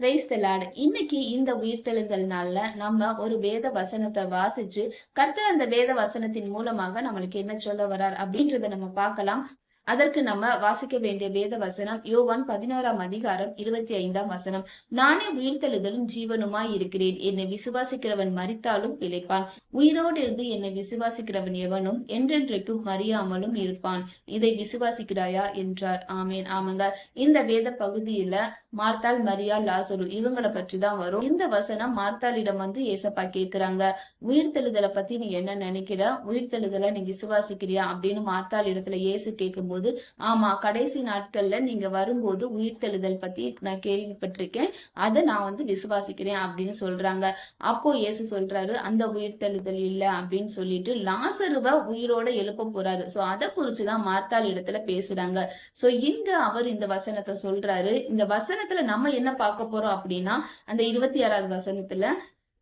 பிரைஸ்தலாடு இன்னைக்கு இந்த உயிர்த்தெழுதல் நாள்ல நம்ம ஒரு வேத வசனத்தை வாசிச்சு கர்த்தர் அந்த வேத வசனத்தின் மூலமாக நம்மளுக்கு என்ன சொல்ல வரார் அப்படின்றத நம்ம பார்க்கலாம். அதற்கு நம்ம வாசிக்க வேண்டிய வேத வசனம் யோவான் பதினோராம் அதிகாரம் இருபத்தி ஐந்தாம் வசனம். நானே உயிர்த்தெழுதலும் ஜீவனுமாய் இருக்கிறேன். என்னை விசுவாசிக்கிறவன் மறித்தாலும் பிழைப்பான். உயிரோடு இருந்து என்னை விசுவாசிக்கிறவன் எவனும் என்றென்றைக்கும் மறியாமலும் இருப்பான். இதை விசுவாசிக்கிறாயா? என்றார். ஆமேன். ஆமாங்க. இந்த வேத பகுதியில மார்த்தாள் மரியா லாசரு இவங்களை பற்றி தான் வரும். இந்த வசனம் மார்த்தாளிடம் வந்து ஏசப்பா கேக்குறாங்க. உயிர்த்தெழுதலை பத்தி நீ என்ன நினைக்கிற? உயிர்த்தெழுதலை நீ விசுவாசிக்கிறியா? அப்படின்னு மார்த்தாள் இடத்துல இயேசு போது ஆமா கடைசி நாட்கள்ல நீங்க வரும்போது உயிர்த்தெழுதல் பத்தி நான் கேள்விப்பட்டிருக்கேன். அதை நான் வந்து விசுவாசிக்கிறேன் அப்படின்னு சொல்றாங்க. அப்போ இயேசு சொல்றாரு அந்த உயிர்த்தெழுதல் இல்ல அப்படின்னு சொல்லிட்டு லாசருவ உயிரோட எழுப்ப போறாரு. சோ அதை குறிச்சுதான் மார்த்தாள் இடத்துல பேசுறாங்க. சோ இங்க அவர் இந்த வசனத்தை சொல்றாரு. இந்த வசனத்துல நம்ம என்ன பார்க்க போறோம் அப்படின்னா அந்த இருபத்தி ஆறாவது வசனத்துல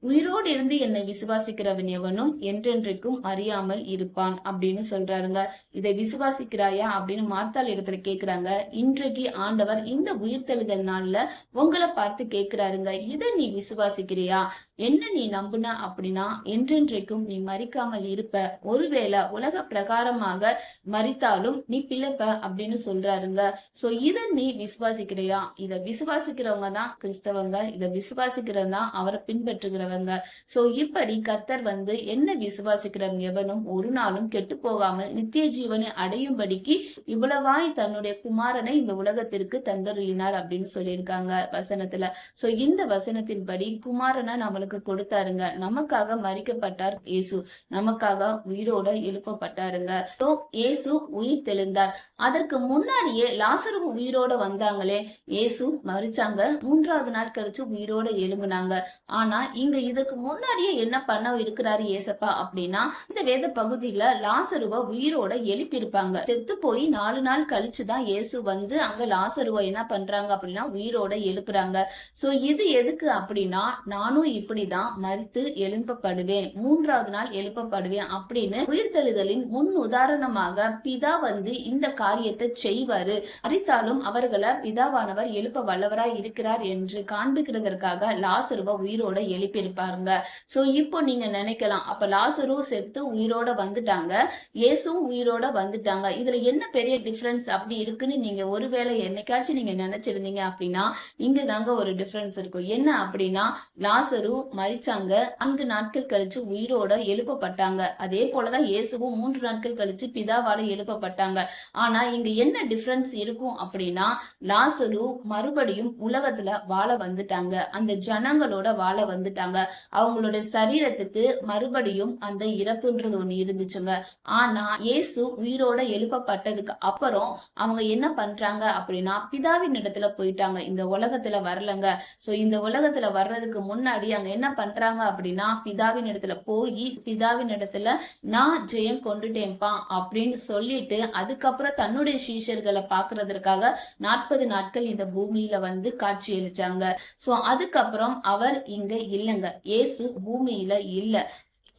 உயிரோடு இருந்து என்னை விசுவாசிக்கிறவன் எவனும் என்றென்றைக்கும் அறியாமல் இருப்பான் அப்படின்னு சொல்றாருங்க. இதை விசுவாசிக்கிறாயா அப்படின்னு மார்த்தாள் இடத்துல கேக்குறாங்க. இன்றைக்கு ஆண்டவர் இந்த உயிர்த்தெழுதல் நாள்ல உங்களை பார்த்து கேக்குறாருங்க. இதை நீ விசுவாசிக்கிறியா? என்ன நீ நம்புன அப்படின்னா என்றென்றைக்கும் நீ மறிக்காமல் இருப்ப. ஒருவேளை உலக பிரகாரமாக மறித்தாலும் நீ பிழைப்ப அப்படின்னு சொல்றாருங்க. சோ இத நீ விசுவாசிக்கிறியா? இத விசுவாசிக்கிறவங்க தான் கிறிஸ்தவங்க. இத விசுவாசிக்கிறது தான் அவரை பின்பற்றுகிறவங்க. சோ இப்படி கர்த்தர் வந்து என்ன விசுவாசிக்கிறவங்க எவனும் ஒரு நாளும் கெட்டு போகாமல் நித்திய ஜீவனை அடையும்படிக்கு இவ்வளவாய் தன்னுடைய குமாரனை இந்த உலகத்திற்கு தந்தருளினார் அப்படின்னு சொல்லியிருக்காங்க வசனத்துல. சோ இந்த வசனத்தின்படி குமாரனை நம்மளுக்கு கொடுத்தாருங்க. நமக்காக மறிக்கப்பட்டார் இயேசு. நமக்காக உயிரோட எழுப்பப்பட்டாருங்க. சோ இயேசு உயிர் தெளிந்தார். அதற்கு முன்னாடியே லாசரு உயிரோட வந்தாங்களே. இயேசு மறிச்சாங்க மூன்றாவது நாள் கழிச்சு உயிரோட எழும்புனாங்க. ஆனா இங்க இதுக்கு முன்னாடியே என்ன பண்ண இருக்கிறாரு ஏசப்பா அப்படின்னா இந்த வேத பகுதியில லாசருவ உயிரோட எழுப்பியிருப்பாங்க. செத்து போய் நாலு நாள் கழிச்சுதான் இயேசு வந்து அங்க லாசருவ என்ன பண்றாங்க அப்படின்னா உயிரோட எழுப்புறாங்க. சோ இது எதுக்கு அப்படின்னா நானும் இப்படி இப்படிதான் மறித்து எழுப்பப்படுவேன். மூன்றாவது நாள் எழுப்பப்படுவேன் அப்படின்னு உயிர்த்தெழுதலின் முன் உதாரணமாக பிதா வந்து இந்த காரியத்தை செய்வாரு. மறித்தாலும் அவர்களை பிதாவானவர் எழுப்ப வல்லவராய் இருக்கிறார் என்று காண்பிக்கிறதற்காக லாசுருவ உயிரோட எழுப்பியிருப்பாருங்க. சோ இப்போ நீங்க நினைக்கலாம் அப்ப லாசுரு செத்து உயிரோட வந்துட்டாங்க. இயேசும் உயிரோட வந்துட்டாங்க. இதுல என்ன பெரிய டிஃபரன்ஸ் அப்படி இருக்குன்னு நீங்க ஒருவேளை என்னைக்காச்சும் நீங்க நினைச்சிருந்தீங்க அப்படின்னா இங்க தாங்க ஒரு டிஃபரன்ஸ் இருக்கும். என்ன அப்படின்னா லாசரு மறிச்சாங்க நான்கு நாட்கள் கழிச்சு உயிரோட எழுப்பப்பட்டாங்க. அதே போலதான் இயேசுவும் மூன்று நாட்கள் கழிச்சு பிதாவால எழுப்பப்பட்டாங்க. ஆனா இங்க என்ன டிஃபரன்ஸ் இருக்கும் அப்படின்னா லாசரு மறுபடியும் உலகத்துல வாழ வந்துட்டாங்க. அந்த ஜனங்களோட வாழ வந்துட்டாங்க. அவங்களோட சரீரத்துக்கு மறுபடியும் அந்த இறப்புன்றது ஒண்ணு இருந்துச்சுங்க. ஆனா இயேசு உயிரோட எழுப்பப்பட்டதுக்கு அப்புறம் அவங்க என்ன பண்றாங்க அப்படின்னா பிதாவின் இடத்துல போயிட்டாங்க. இந்த உலகத்துல வரலங்க. சோ இந்த உலகத்துல வர்றதுக்கு முன்னாடி அங்க என்ன பண்றாங்க அப்படின்னா பிதாவின் இடத்துல போய் பிதாவின் இடத்துல நான் ஜெயம் கொண்டுட்டேன்ப்பா அப்படின்னு சொல்லிட்டு அதுக்கப்புறம் தன்னுடைய சீஷர்களை பாக்குறதற்காக நாற்பது நாட்கள் இந்த பூமியில வந்து காட்சி அளிச்சாங்க. சோ அதுக்கப்புறம் அவர் இங்க இல்லைங்க. இயேசு பூமியில இல்ல.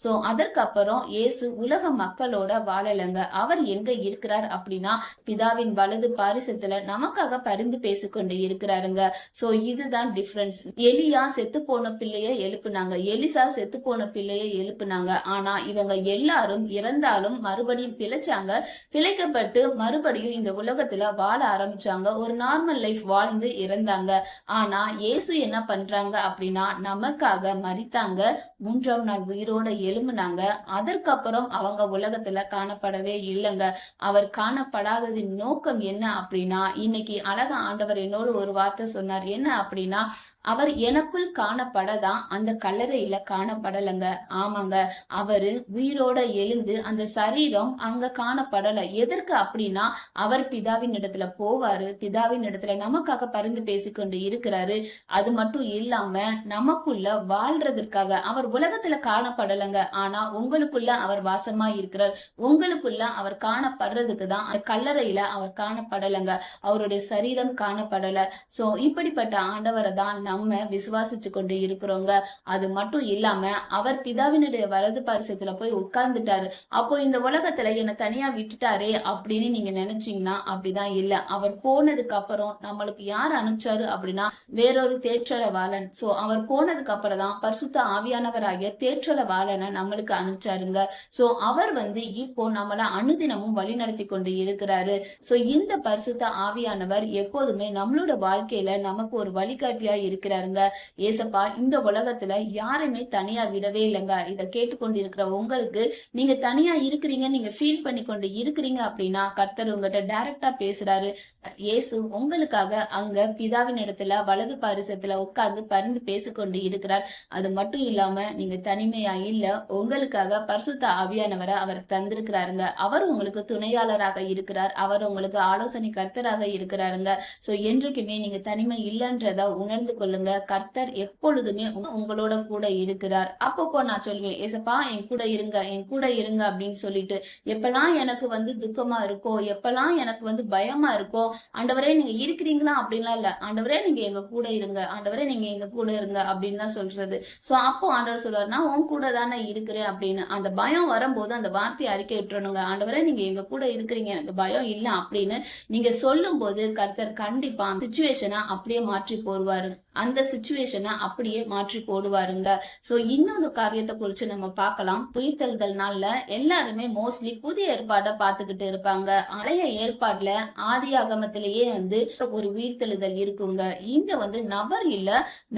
சோ அதற்கப்புறம் இயேசு உலக மக்களோட வாழலைங்க. அவர் எங்க இருக்கிறார் அப்படின்னா பிதாவின் வலது பாரிசத்துல நமக்காக பரிந்து பேசிக்கொண்டு இருக்கிறாருங்க. சோ இதுதான் டிஃபரன்ஸ் எலியா செத்து போன பிள்ளைய எழுப்புனாங்க. எலிசா செத்து போன பிள்ளைய எழுப்புனாங்க. ஆனா இவங்க எல்லாரும் இறந்தாலும் மறுபடியும் பிழைச்சாங்க. பிழைக்கப்பட்டு மறுபடியும் இந்த உலகத்துல வாழ ஆரம்பிச்சாங்க. ஒரு நார்மல் லைஃப் வாழ்ந்து இறந்தாங்க. ஆனா இயேசு என்ன பண்றாங்க அப்படின்னா நமக்காக மறித்தாங்க மூன்றாம் நாள் உயிரோட எழும்புனாங்க. அதற்கப்புறம் அவங்க உலகத்துல காணப்படவே இல்லைங்க. அவர் காணப்படாததின் நோக்கம் என்ன அப்படின்னா இன்னைக்கு அழக ஆண்டவர் என்னோடு ஒரு வார்த்தை சொன்னார். என்ன அப்படின்னா அவர் எனக்குள் காணப்படதான் அந்த கல்லறையில காணப்படலைங்க. ஆமாங்க. அவரு உயிரோட எழுந்து அந்த சரீரம் அங்க காணப்படல. எதற்கு அப்படின்னா அவர் பிதாவின் இடத்துல போவாரு. பிதாவின் இடத்துல நமக்காக பரிந்து பேசிக்கொண்டு இருக்கிறாரு. அது மட்டும் இல்லாம நமக்குள்ள வாழ்றதற்காக அவர் உலகத்துல காணப்படலைங்க. ஆனா உங்களுக்குள்ள அவர் வாசமா இருக்கிறார். உங்களுக்குள்ள அவர் காணப்படுறதுக்கு தான் அந்த கல்லறையில அவர் காணப்படலைங்க. அவருடைய சரீரம் காணப்படல. சோ இப்படிப்பட்ட ஆண்டவரை தான் நம்ம விசுவாசிச்சு கொண்டு இருக்கிறோங்க. அது மட்டும் இல்லாம அவர் பிதாவினுடைய வலது பரிசத்துல போய் உட்கார்ந்துட்டாரு. அப்போ இந்த உலகத்துல என்னை தனியா விட்டுட்டாரே அப்படின்னு நீங்க நினைச்சீங்கன்னா அப்படிதான் இல்ல. அவர் போனதுக்கு அப்புறம் நம்மளுக்கு யார் அனுப்பிச்சாரு அப்படின்னா வேறொரு தேற்றரவாளன் சோ அவர் போனதுக்கு அப்புறம் தான் பரிசுத்த ஆவியானவராகிய தேற்றரவாளனை நம்மளுக்கு அனுப்பிச்சாருங்க. சோ அவர் வந்து இப்போ நம்மள அனுதினமும் வழி நடத்தி கொண்டு இருக்கிறாரு. சோ இந்த பரிசுத்த ஆவியானவர் எப்போதுமே நம்மளோட வாழ்க்கையில நமக்கு ஒரு வழிகாட்டியா இருக்கு இருக்கிறாருங்க. ஏசப்பா இந்த உலகத்துல யாருமே தனியா விடவே இல்லைங்க. இத கேட்டுக்கொண்டிருக்கிற உங்களுக்கு நீங்க தனியா இருக்கிறீங்க நீங்க ஃபீல் பண்ணி கொண்டு இருக்கிறீங்க அப்படின்னா கர்த்தர் உங்ககிட்ட டைரக்டா பேசுறாரு. இயேசு உங்களுக்காக அங்க பிதாவின் இடத்துல வலது பாரிசத்துல உட்கார்ந்து பரிந்து பேசிக்கொண்டு இருக்கிறார். அது மட்டும் இல்லாம நீங்க தனிமையா இல்ல உங்களுக்காக பரிசுத்த ஆவியானவரை அவர் தந்திருக்கிறாருங்க. அவர் உங்களுக்கு துணையாளராக இருக்கிறார். அவர் உங்களுக்கு ஆலோசனை கர்த்தராக இருக்கிறாருங்க. சோ என்றைக்குமே நீங்க தனிமை இல்லைன்றத உணர்ந்து கொள்ளுங்க. கர்த்தர் எப்பொழுதுமே உங்களோட கூட இருக்கிறார். அப்பப்போ நான் சொல்லுவேன் ஏசப்பா என் கூட இருங்க என் கூட இருங்க அப்படின்னு சொல்லிட்டு எப்பெல்லாம் எனக்கு வந்து துக்கமா இருக்கோ எப்பெல்லாம் எனக்கு வந்து பயமா இருக்கோ ஆண்டவரே நீங்க இருக்கிறீங்களா? அப்படின்லாம் இல்ல. ஆண்டவரே நீங்க எங்க கூட இருங்க. ஆண்டவரே நீங்க எங்க கூட இருங்க அப்படின்னு தான் சொல்றது. சோ அப்போ ஆண்டவர் சொல்லுவார் நான் உன் கூட தானே இருக்கிறேன் அப்படின்னு. அந்த பயம் வரும்போது அந்த வார்த்தையை அறிக்கை விட்டுறணுங்க. ஆண்டவரே நீங்க எங்க கூட இருக்கிறீங்க. எனக்கு பயம் இல்லை அப்படின்னு நீங்க சொல்லும் போது கர்த்தர் கண்டிப்பா சுச்சுவேஷனை அப்படியே மாற்றி போடுவாரு. அந்த சுச்சுவேஷனை அப்படியே மாற்றி போடுவாருங்க. சோ இன்னொரு காரியத்தை குறிச்சு நம்ம பார்க்கலாம். உயிர்த்தெழுதல் நாள்ல எல்லாருமே மோஸ்ட்லி புதிய ஏற்பாடை பார்த்துக்கிட்டு இருப்பாங்க. பழைய ஏற்பாடுல ஆதி ஆகமத்திலேயே வந்து ஒரு உயிர்த்தெழுதல் இருக்குங்க. இங்க வந்து நபர் இல்ல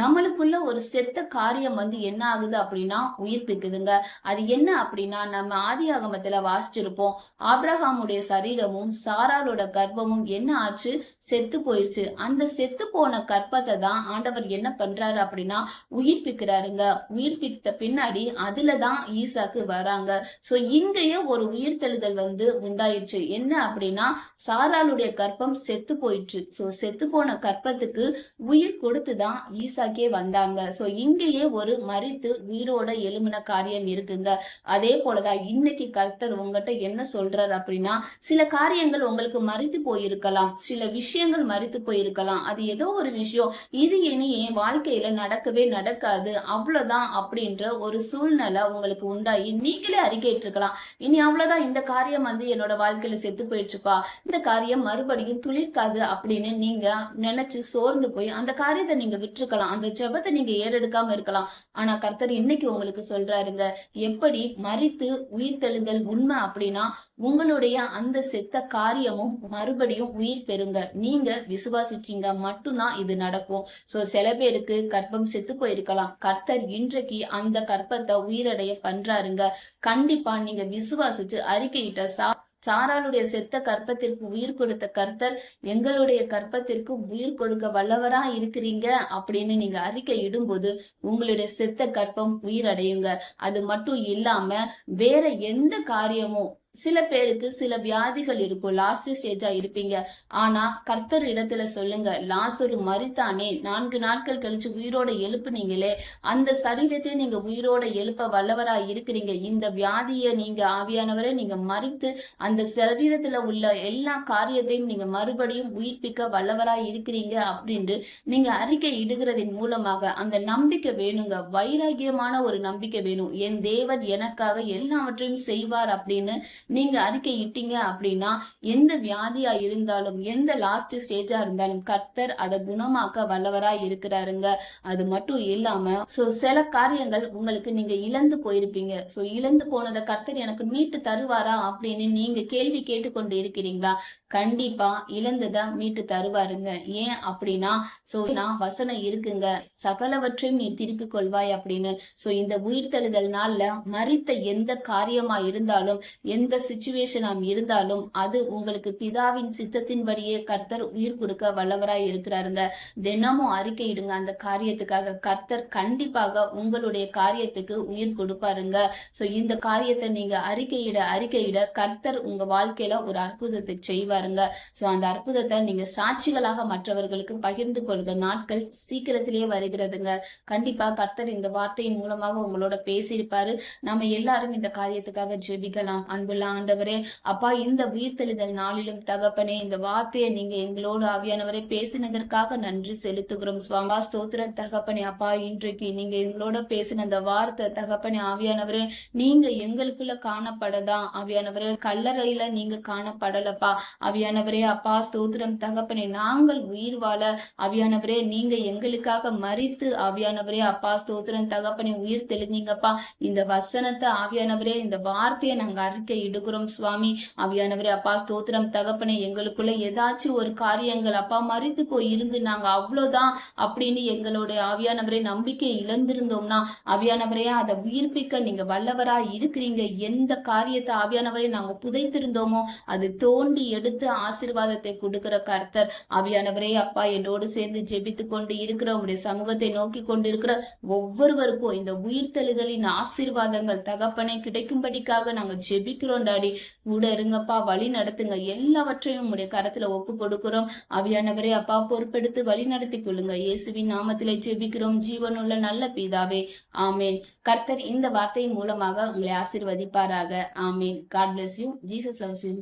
நம்மளுக்குள்ள ஒரு செத்த காரியம் வந்து என்ன ஆகுது அப்படின்னா உயிர்ப்பிக்குதுங்க. அது என்ன அப்படின்னா நம்ம ஆதி ஆகமத்துல வாசிச்சிருப்போம். ஆப்ரஹாமுடைய சரீரமும் சாராளோட கர்ப்பமும் என்ன ஆச்சு? செத்து போயிடுச்சு அந்த செத்து போன கற்பத்தை தான் ஆண்டவர் என்ன பண்றாரு அப்படின்னா உயிர்ப்பிக்கிறாருங்க. உயிர்ப்பித்த பின்னாடி அதுலதான் ஈசாக்கு வராங்க. சோ இங்கேயே ஒரு உயிர்த்தெழுதல் வந்து உண்டாயிடுச்சு. என்ன அப்படின்னா சாராளுடைய கற்பம் செத்து போயிடுச்சு. சோ செத்து போன கற்பத்துக்கு உயிர் கொடுத்துதான் ஈசாக்கே வந்தாங்க. சோ இங்கேயே ஒரு மறித்து உயிரோட எழுமின காரியம் இருக்குங்க. அதே போலதான் இன்னைக்கு கர்த்தர் உங்ககிட்ட என்ன சொல்றாரு அப்படின்னா சில காரியங்கள் உங்களுக்கு மறித்து போயிருக்கலாம். சில விஷயங்கள் மறித்து போயிருக்கலாம். அது ஏதோ ஒரு விஷயம். இது இனி என் வாழ்க்கையில நடக்கவே நடக்காது. அவ்வளவுதான் அப்படின்ற ஒரு சூழ்நிலை உங்களுக்கு உண்டாகி நீங்களே அறிக்கையிட்டிருக்கலாம். இனி அவ்வளவுதான் இந்த காரியம் வந்து என்னோட வாழ்க்கையில செத்து போயிடுச்சுப்பா. இந்த காரியம் மறுபடியும் துளிர்க்காது அப்படின்னு நீங்க நினைச்சு சோர்ந்து போய் அந்த காரியத்தை நீங்க விட்டுருக்கலாம். அந்த ஜெபத்தை நீங்க ஏறெடுக்காம இருக்கலாம். ஆனா கர்த்தர் இன்னைக்கு உங்களுக்கு சொல்றாருங்க எப்படி மறித்து உயிர் தெழுதல் உண்மை அப்படின்னா உங்களுடைய அந்த செத்த காரியமும் மறுபடியும் உயிர் பெறுங்க. நீங்க விசுவாசிச்சீங்க மட்டும்தான் இது நடக்கும். சோ சில பேருக்கு கர்ப்பம் செத்து போயிருக்கலாம். கர்த்தர் இன்றைக்கு அந்த கர்ப்பத்தை உயிரடைய பண்றாருங்க. கண்டிப்பா நீங்க விசுவாசிச்சு அறிக்கையிட்ட சா சாராளுடைய செத்த கற்பத்திற்கு உயிர் கொடுத்த கர்த்தர் எங்களுடைய கற்பத்திற்கு உயிர் கொடுக்க வல்லவரா இருக்கிறீங்க அப்படின்னு நீங்க அறிக்கை இடும்போது உங்களுடைய செத்த கற்பம் உயிர் அடையுங்க அது மட்டும் இல்லாம வேற எந்த காரியமும் சில பேருக்கு சில வியாதிகள் இருக்கும். லாஸ்ட் ஸ்டேஜா இருப்பீங்க. ஆனா கர்த்தர் இடத்துல சொல்லுங்க லாசரு மறித்தானே நான்கு நாட்கள் கழிச்சு உயிரோட எழுப்புனீங்களே அந்த சரீரத்தை நீங்க உயிரோட எழுப்ப வல்லவரா இருக்கிறீங்க. இந்த வியாதியை நீங்க ஆவியானவரை நீங்க மறித்து அந்த சரீரத்துல உள்ள எல்லா காரியத்தையும் நீங்க மறுபடியும் உயிர்ப்பிக்க வல்லவரா இருக்கிறீங்க அப்படின்ட்டு நீங்க அறிக்கை இடுகிறதின் மூலமாக அந்த நம்பிக்கை வேணுங்க. வைராகியமான ஒரு நம்பிக்கை வேணும். என் தேவன் எனக்காக எல்லாவற்றையும் செய்வார் அப்படின்னு நீங்க அறிக்கை இட்டீங்க அப்படின்னா எந்த வியாதியா இருந்தாலும் எந்த லாஸ்ட் ஸ்டேஜா இருந்தாலும் கர்த்தர் அதை குணமாக்க வல்லவரா இருக்கிறாருங்க. அது மட்டும் இல்லாம சோ சில காரியங்கள் உங்களுக்கு நீங்க இழந்து போயிருப்பீங்க. சோ இழந்து போனதை கர்த்தர் எனக்கு மீட்டு தருவாரா அப்படின்னு நீங்க கேள்வி கேட்டுக்கொண்டு இருக்கிறீங்களா? கண்டிப்பா இழந்ததை மீட்டு தருவாருங்க. ஏன் அப்படின்னா சோ நான் வசனம் இருக்குங்க. சகலவற்றையும் நீ திருப்பிக் கொள்வாய் அப்படின்னு. சோ இந்த உயிர்த்தெழுதல் நாள்ல மறித்த எந்த காரியமா இருந்தாலும் எந்த எந்த நாம் இருந்தாலும் அது உங்களுக்கு பிதாவின் சித்தத்தின்படியே கர்த்தர் உயிர் கொடுக்க வல்லவராய் இருக்கிறாருங்க தினமும் அறிக்கையிடுங்க. அந்த காரியத்துக்காக கர்த்தர் கண்டிப்பாக உங்களுடைய காரியத்துக்கு உயிர் கொடுப்பாருங்க. சோ இந்த காரியத்தை நீங்க அறிக்கையிட அறிக்கையிட கர்த்தர் உங்க வாழ்க்கையில ஒரு அற்புதத்தை செய்வாருங்க. சோ அந்த அற்புதத்தை நீங்க சாட்சிகளாக மற்றவர்களுக்கு பகிர்ந்து கொள்கிற நாட்கள் சீக்கிரத்திலேயே வருகிறதுங்க. கண்டிப்பா கர்த்தர் இந்த வார்த்தையின் மூலமாக உங்களோட பேசியிருப்பாரு. நம்ம எல்லாரும் இந்த காரியத்துக்காக ஜெபிக்கலாம். அன்புள்ள ஆண்டவரே? அப்பா இந்த உயிர்த்தெழுதல் நாளிலும் தகப்பனே இந்த வார்த்தையை நீங்க எங்களோடு ஆவியானவரை பேசினதற்காக நன்றி செலுத்துகிறோம். சுவாமா ஸ்தோத்திரம். தகப்பனே அப்பா இன்றைக்கு நீங்க எங்களோட பேசின அந்த வார்த்தை தகப்பனே ஆவியானவரே நீங்க எங்களுக்குள்ள காணப்படதான் ஆவியானவரே கல்லறையில நீங்க காணப்படலப்பா. ஆவியானவரே அப்பா ஸ்தோத்திரம். தகப்பனே நாங்கள் உயிர் வாழ ஆவியானவரே நீங்க எங்களுக்காக மறித்து ஆவியானவரே அப்பா ஸ்தோத்திரம். தகப்பனே உயிர் தெளிந்தீங்கப்பா. இந்த வசனத்தை ஆவியானவரே இந்த வார்த்தையை நாங்க அறிக்கை இடுகிறோம் சுவாமி. ஆவியானவரே அப்பா ஸ்தோத்திரம் தகப்பனே எங்களுக்குள்ள ஏதாச்சும் ஒரு காரியங்கள் அப்பா மறித்து போய் இருந்து நாங்க அவ்வளவுதான் அப்படின்னு எங்களுடைய ஆவியானவரே நம்பிக்கை இழந்திருந்தோம்னா ஆவியானவரே அதை உயிர்ப்பிக்க நீங்க வல்லவரா இருக்கிறீங்க. எந்த காரியத்தை ஆவியானவரை நாங்க புதைத்திருந்தோமோ அது தோண்டி எடுத்து ஆசிர்வாதத்தை கொடுக்கிற கர்த்தர். ஆவியானவரே அப்பா என்னோடு சேர்ந்து ஜெபித்து கொண்டு இருக்கிற உங்களுடைய சமூகத்தை நோக்கி கொண்டு இருக்கிற ஒவ்வொருவருக்கும் இந்த உயிர்த்தெழுதலின் ஆசீர்வாதங்கள் தகப்பனை கிடைக்கும்படிக்காக நாங்க ஜெபிக்கிறோம் டாடி கூட இருங்கப்பா வழி நடத்துங்க. எல்லாவற்றையும் உடைய கரத்துல ஒப்பு கொடுக்கிறோம். அவியானவரே அப்பா பொறுப்பெடுத்து வழி நடத்தி கொள்ளுங்க. இயேசுவின் நாமத்திலே ஜெபிக்கிறோம். ஜீவனுள்ள நல்ல பிதாவே. ஆமேன். கர்த்தர் இந்த வார்த்தையின் மூலமாக உங்களை ஆசீர்வதிப்பாராக. Amen. God bless you Jesus loves you